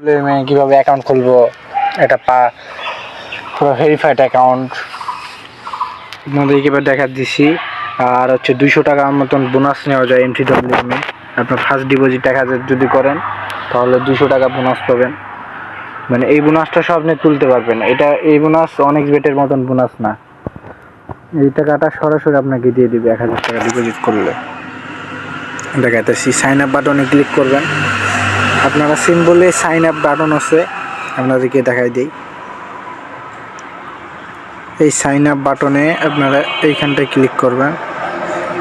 আমি কীভাবে অ্যাকাউন্ট খুলবো? এটা পা, পুরো ভেরিফাইড অ্যাকাউন্ট আপনাদেরকে এবার দেখা দিছি। আর হচ্ছে দুইশো টাকার মতন বোনাস নেওয়া যায় এমটি ডব্লিউএমে আপনার ফার্স্ট ডিপোজিট টাকা যদি করেন, তাহলে দুশো টাকা বোনাস পাবেন। মানে এই বোনাসটা সব আপনি তুলতে পারবেন। এটা, এই বোনাস অনেক বেটের মতন বোনাস না। এই টাকাটা সরাসরি আপনাকে দিয়ে দিবে এক হাজার টাকা ডিপোজিট করলে। দেখাতেছি সাইন আপ বাটনে ক্লিক করবেন। আপনারা সিম্বলে সাইন আপ বাটন আছে, আপনাদেরকে দেখাই দিই। এই সাইন আপ বাটনে আপনারা এইখানটায় ক্লিক করবেন।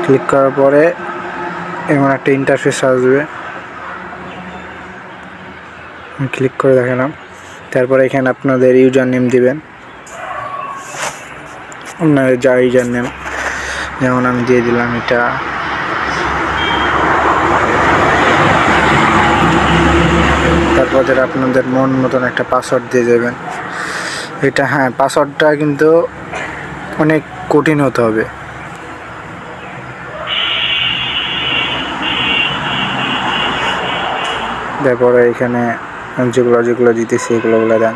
ক্লিক করার পরে এমন একটা ইন্টারফেস আসবে। ক্লিক করে দেখালাম। তারপরে এখানে আপনাদের ইউজার নেম দিবেন। আপনাদের যা ইউজার নেম যেমন আমি দিয়ে দিলাম এটা। তারপর যারা আপনাদের মন মতন একটা পাসওয়ার্ড দিয়ে যাবেন। এটা হ্যাঁ পাসওয়ার্ডটা কিন্তু অনেক কঠিন হতে হবে। তারপরে এখানে যেগুলো যেগুলো দিতেছি এগুলো বলে দেন।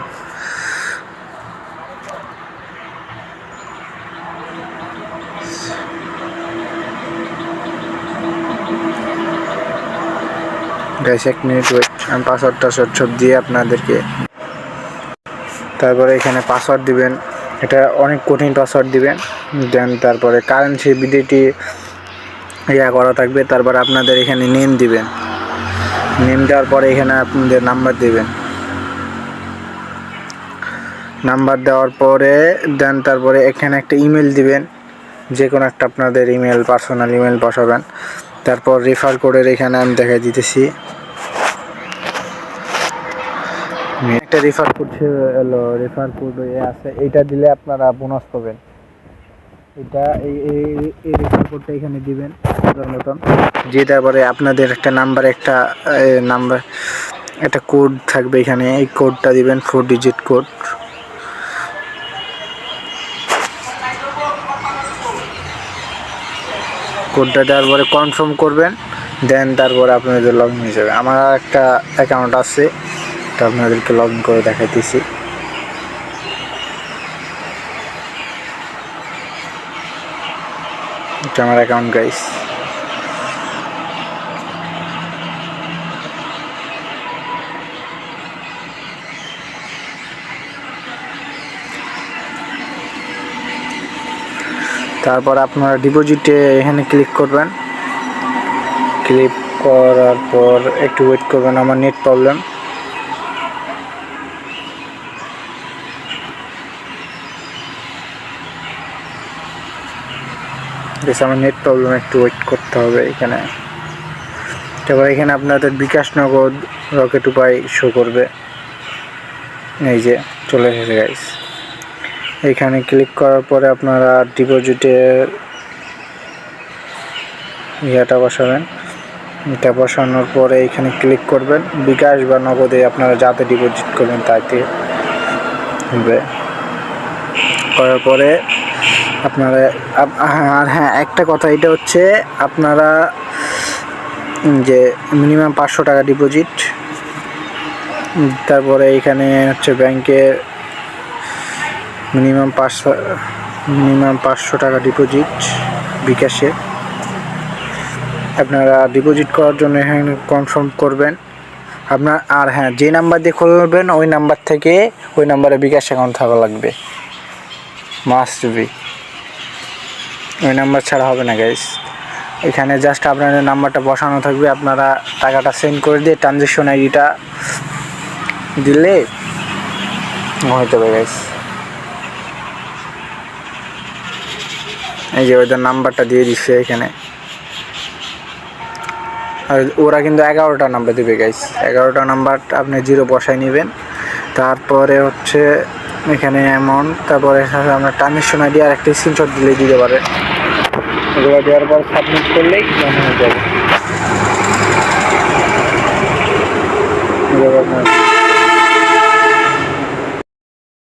গাইস এক মিনিট ওয়েট আমি পাসওয়ার্ড টাসওয়ার্ড সব দিয়ে আপনাদেরকে তারপরে এখানে পাসওয়ার্ড দিবেন। এটা অনেক কঠিন পাসওয়ার্ড দিবেন। দেন তারপরে কারেন্সি বিডিটি ইয়া করা থাকবে। তারপরে আপনাদের এখানে নেম দিবেন। নেম দেওয়ার পরে এখানে আপনাদের নাম্বার দিবেন। নাম্বার দেওয়ার পরে দেন তারপরে এখানে একটা ইমেল দিবেন। যে কোনো একটা আপনাদের ইমেল পার্সোনাল ইমেল বসাবেন। তারপর রেফার কোডের এখানে আমি দেখাই দিতেছি। একটা রেফার কোড হলো রেফার কোড আছে, এইটা দিলে আপনারা বোনাস পাবেন। এটা এই, এই- রেফার কোডটা এখানে দিবেন মতন। দিয়ে তারপরে আপনাদের একটা নাম্বার একটা নাম্বার একটা কোড থাকবে এখানে, এই কোডটা দিবেন ফোর ডিজিট কোড কোডটা দেওয়ার পরে কনফার্ম করবেন দেন তারপরে আপনাদের লগ ইন হয়ে যাবে। আমার একটা অ্যাকাউন্ট আছে, তো আপনাদেরকে লগ ইন করে দেখাইতেছি। এটা আমার অ্যাকাউন্ট গাইস তারপর আপনারা ডিপোজিটে এখানে ক্লিক করবেন। ক্লিক করার পর একটু ওয়েট করবেন আমার নেট প্রবলেম আমার নেট প্রবলেম একটু ওয়েট করতে হবে এখানে। তারপর এখানে আপনাদের বিকাশ নগদ রকেট উপায় শো করবে। এই যে, চলে এসেছে গাইস এখানে ক্লিক করার পরে আপনারা ডিপোজিটের ইয়েটা বসাবেন। এটা বসানোর পরে এখানে ক্লিক করবেন। বিকাশ বা নগদে আপনারা যাতে ডিপোজিট করবেন তাতে হবে। করার পরে আপনারা আপ- আর হ্যাঁ একটা কথা, এটা হচ্ছে আপনারা যে মিনিমাম পাঁচশো টাকা ডিপোজিট তারপরে এখানে হচ্ছে ব্যাংকে মিনিমাম পাঁচশো মিনিমাম পাঁচশো টাকা ডিপোজিট বিকাশে। আপনারা ডিপোজিট করার জন্য এখানে কনফার্ম করবেন। আপনার, আর হ্যাঁ যে নাম্বার দিয়ে খুলবেন ওই নাম্বার থেকে ওই নাম্বারে বিকাশ অ্যাকাউন্ট থাকা লাগবে। মাস্ট বি ওই নাম্বার ছাড়া হবে না গাইস এখানে জাস্ট আপনাদের নাম্বারটা বসানো থাকবে। আপনারা টাকাটা সেন্ড করে দিয়ে ট্রানজেকশন আইডিটা দিলে হয়ে যাবে গাইস এই যে ওদের নাম্বারটা দিয়ে দিচ্ছে এখানে। আর ওরা কিন্তু এগারোটা নাম্বার দেবে গাইস এগারোটা নাম্বার আপনি জিরো বসায় নেবেন। তারপরে হচ্ছে এখানে অ্যামাউন্ট তারপরে আপনার ট্রানজেকশন আইডি আর একটা স্ক্রিনশট দিলে দিতে পারে। এগুলো দেওয়ার পর সাবমিট করলেই মনে হয়ে যাবে।